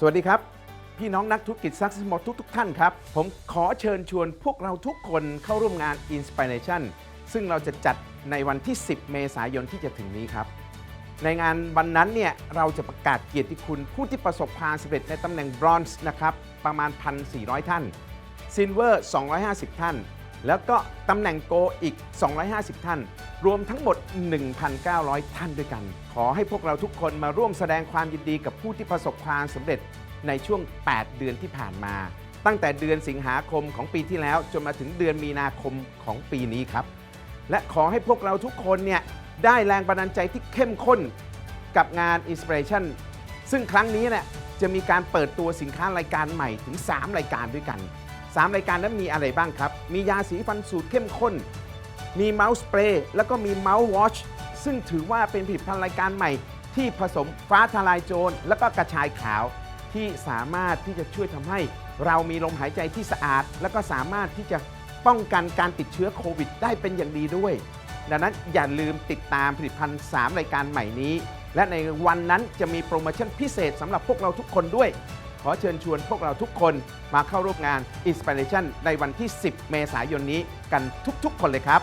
สวัสดีครับ พี่น้องนักธุรกิจซักซิสมอทุกทุกๆท่านครับ ผมขอเชิญชวนพวกเราทุกคนเข้าร่วมงาน Inspiration ซึ่งเราจะจัดในวันที่ 10 เมษายนที่จะถึงนี้ครับ ในงานวันนั้นเนี่ยเราจะประกาศเกียรติคุณผู้ที่ประสบความสำเร็จในตำแหน่งบรอนซ์นะครับ ประมาณ 1,400 ท่านซิลเวอร์ 250 ท่าน แล้วก็ตำแหน่งโกอีก 250 ท่าน รวมทั้งหมด 1,900 ท่านด้วยกัน ขอให้พวกเราทุกคนมาร่วมแสดงความยินดีกับผู้ที่ประสบความสำเร็จในช่วง 8 เดือนที่ผ่านมา ตั้งแต่เดือนสิงหาคมของปีที่แล้ว จนมาถึงเดือนมีนาคมของปีนี้ครับ และขอให้พวกเราทุกคนเนี่ยได้แรงบันดาลใจที่เข้มข้นกับงาน Inspiration ซึ่งครั้งนี้เนี่ยจะมีการเปิดตัวสินค้ารายการใหม่ถึง 3 รายการด้วยกัน 3 รายการนั้นมีอะไรบ้างครับ มียาสีฟันสูตรเข้มข้น มีเมาส์สเปรย์แล้วก็มีเมาส์วอชซึ่งถือว่าเป็นผลิตภัณฑ์รายการใหม่ ที่ผสมฟ้าทลายโจรแล้วก็กระชายขาว ที่สามารถที่จะช่วยทำให้เรามีลมหายใจที่สะอาด แล้วก็สามารถที่จะป้องกันการติดเชื้อโควิด ได้เป็นอย่างดีด้วย ดังนั้นอย่าลืมติดตามผลิตภัณฑ์ 3 รายการใหม่นี้ และในวันนั้นจะมีโปรโมชั่นพิเศษสำหรับพวกเราทุกคนด้วย อเชิญชวนพวกเราทุกคนมาเข้าร่วมงาน Inspiration ในวันที่ 10 เมษายนนี้กันทุกๆ คนเลยครับ